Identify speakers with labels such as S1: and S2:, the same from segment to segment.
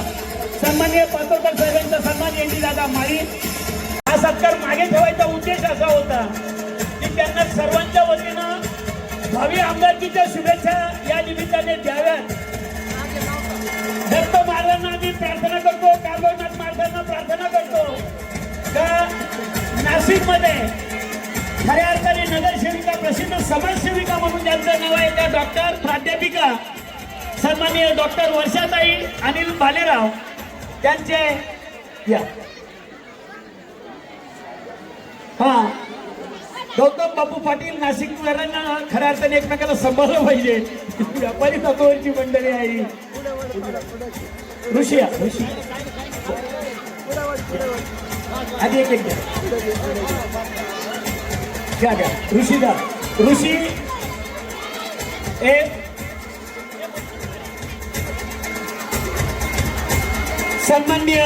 S1: सन्माननीय पातोकर साहेबांचा सन्मान यांनी दादा माळी हा सत्कार मागे ठेवायचा उद्देश असा होता की त्यांना सर्वांच्या वतीनं भावी आमदारकीच्या शुभेच्छा या निमित्ताने द्याव्यात. दत्त महाराजांना आम्ही प्रार्थना करतो कालभैरवनाथ महाराजांना प्रार्थना करतो. का नाशिकमध्ये खऱ्या अर्थाने नगरसेविका प्रसिद्ध समाजसेविका म्हणून ज्यांचं नाव आहे त्या डॉक्टर प्राध्यापिका सन्माननीय डॉक्टर वर्षाताई अनिल भालेराव त्यांचे या. हा. गौतम बापू पाटील नाशिककरांना खऱ्या अर्थाने एकमेकाला सांभाळलं पाहिजे. व्यापारी तत्वांची मंडळी आहे ऋषिया ऋषी. आधी एक एक घ्या. घ्या ऋषी ऋषी. एक सन्माननीय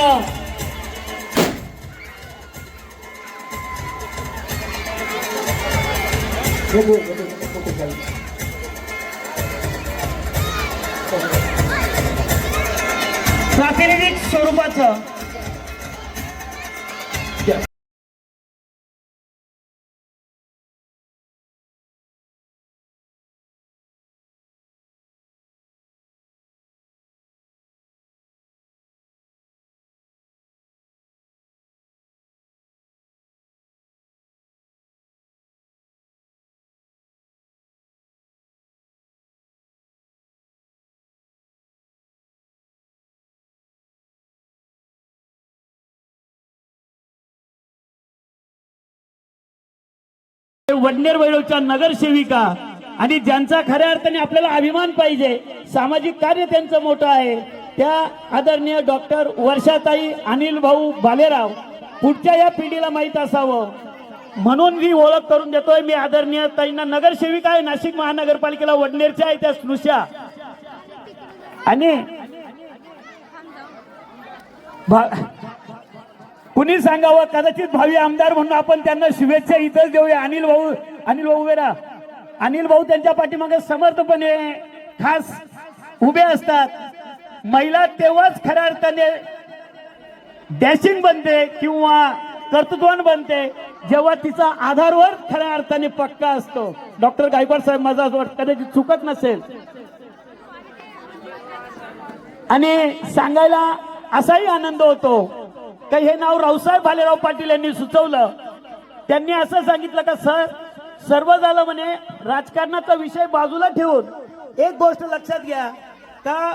S1: बघू, प्रातिनिधिक स्वरूपाचं वडनेर वैरोच्या नगरसेविका. आणि ज्यांचा खऱ्या अर्थाने आपल्याला अभिमान पाहिजे सामाजिक कार्य त्यांचं मोठं आहे. त्या आदरणीय डॉक्टर वर्षाताई अनिल भाऊ भालेराव पुढच्या या पिढीला माहीत असावं. म्हणून मी ओळख करून देतोय मी आदरणीय ताईंना नगरसेविका आहे नाशिक महानगरपालिकेला वडनेरच्या आहे त्या स्नुषा. आणि कुणी सांगावं? कदाचित भावी आमदार म्हणून आपण त्यांना शुभेच्छा इथंच देऊया. अनिल भाऊ अनिल भाऊ उभे राहा. अनिल भाऊ त्यांच्या पाठीमागे समर्थपणे खास उभे असतात. महिला तेव्हाच खऱ्या अर्थाने डॅशिंग बनते किंवा कर्तृत्वान बनते जेव्हा तिचा आधारवर खऱ्या अर्थाने पक्का असतो. डॉक्टर गायकवाड साहेब माझा कदाचित चुकत नसेल. आणि सांगायला असाही आनंद होतो. का हे नाव रावसाहेब भालेराव पाटील यांनी सुचवलं? त्यांनी असं सांगितलं का सर सर्व झालं म्हणे राजकारणाचा विषय बाजूला ठेवून एक गोष्ट लक्षात घ्या का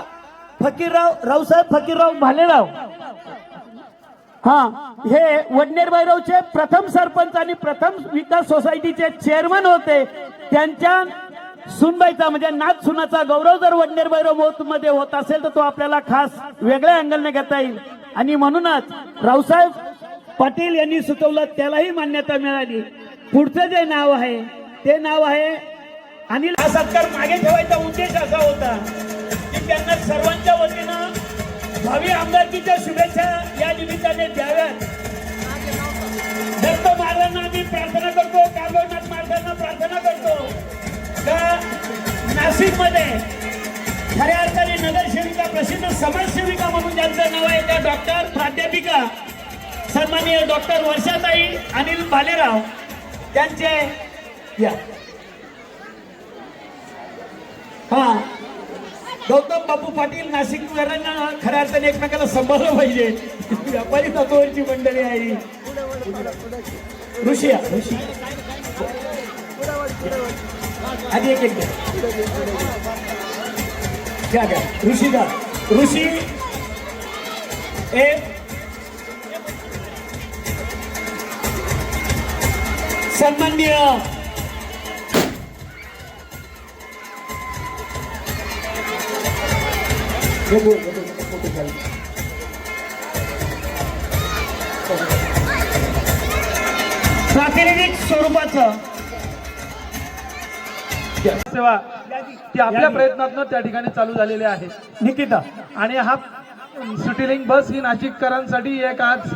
S1: फकीरराव रावसाहेब फकीरराव भालेराव हा हे वडनेर भैरवचे प्रथम सरपंच आणि प्रथम विकास सोसायटीचे चेअरमन होते. त्यांच्या सुनबाईचा म्हणजे नाथ सुनाचा गौरव जर वडनेर भैरवमध्ये होत असेल तर तो आपल्याला खास वेगळ्या अँगलने घेता येईल. आणि म्हणूनच रावसाहेब पाटील यांनी सुचवलं त्यालाही मान्यता मिळाली. पुढचं जे नाव आहे ते नाव आहे अनिल हा सत्कार मागे ठेवायचा उद्देश असा होता की त्यांना सर्वांच्या वतीनं भावी आमदारकीच्या शुभेच्छा या निमित्ताने द्याव्यात. दत्त महाराजांना आम्ही प्रार्थना करतो कालभैरवनाथ महाराजांना प्रार्थना करतो. का नाशिकमध्ये खऱ्या अर्थाने नगरसेविका प्रसिद्ध समाजसेविका म्हणून ज्यांचं नाव आहे त्या डॉक्टर प्राध्यापिका सन्माननीय डॉक्टर वर्षाताई अनिल भालेराव त्यांचे या. हा. गौतम बापू पाटील नाशिक खऱ्या अर्थाने एकमेकाला सांभाळलं पाहिजे. व्यापारी तत्वांची मंडळी आहे ऋषी या, ऋषी. आधी एक एक द्या घ्या घ्या. ऋषी द्या ऋषी. एक सन्माननीय. बघू, प्रातिनिधिक स्वरूपाचं.
S2: सेवा ती आपल्या प्रयत्नातून त्या ठिकाणी चालू झालेली आहे.
S1: निकिता.
S2: आणि हा सिटीलिंग बस ही नाशिककरांसाठी एक आज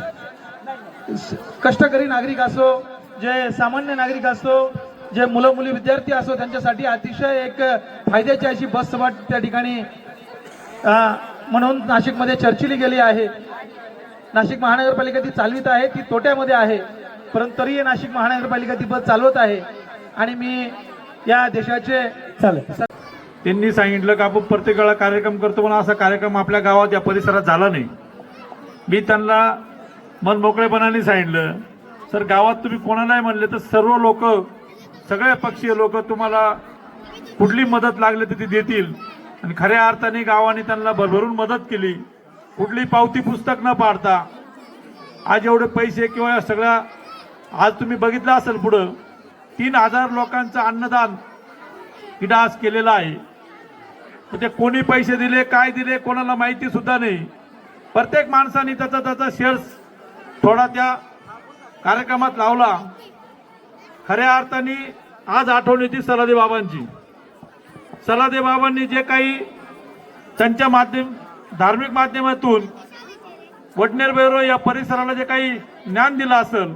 S2: कष्टकरी नागरिक असो जे सामान्य नागरिक असो जे मुलं मुली विद्यार्थी असो त्यांच्यासाठी अतिशय एक फायद्याची अशी बस सेवा त्या ठिकाणी म्हणून नाशिकमध्ये चर्चिली गेली आहे. नाशिक महानगरपालिका ती चालवित आहे ती तोट्यामध्ये आहे. परंतु तरीही नाशिक महानगरपालिका ती बस चालवत आहे. आणि मी या देशाचे
S1: चालेल.
S3: त्यांनी सांगितलं का आपण प्रत्येक वेळा कार्यक्रम करतो पण असा कार्यक्रम आपल्या गावात या परिसरात झाला नाही. मी त्यांना मन मोकळेपणाने सांगितलं सर गावात तुम्ही कोणालाही म्हणले तर सर्व लोक सगळे पक्षीय लोक तुम्हाला कुठली मदत लागली तर ती देतील. आणि खऱ्या अर्थाने गावाने त्यांना भरभरून मदत केली. कुठली पावती पुस्तक न पाडता आज एवढे पैसे किंवा सगळ्या आज तुम्ही बघितलं असेल पुढं तीन हजार लोकांचं अन्नदान इथं केलेलं आहे. ते कोणी पैसे दिले काय दिले कोणाला माहिती सुद्धा नाही. प्रत्येक माणसाने त्याचा त्याचा शेअर्स थोडा त्या कार्यक्रमात लावला. खऱ्या अर्थाने आज आठवण येते सलादे बाबांची. सलादे बाबांनी जे काही त्यांच्या माध्यम धार्मिक माध्यमातून वडनेर बैरो या परिसराला जे काही ज्ञान दिलं असेल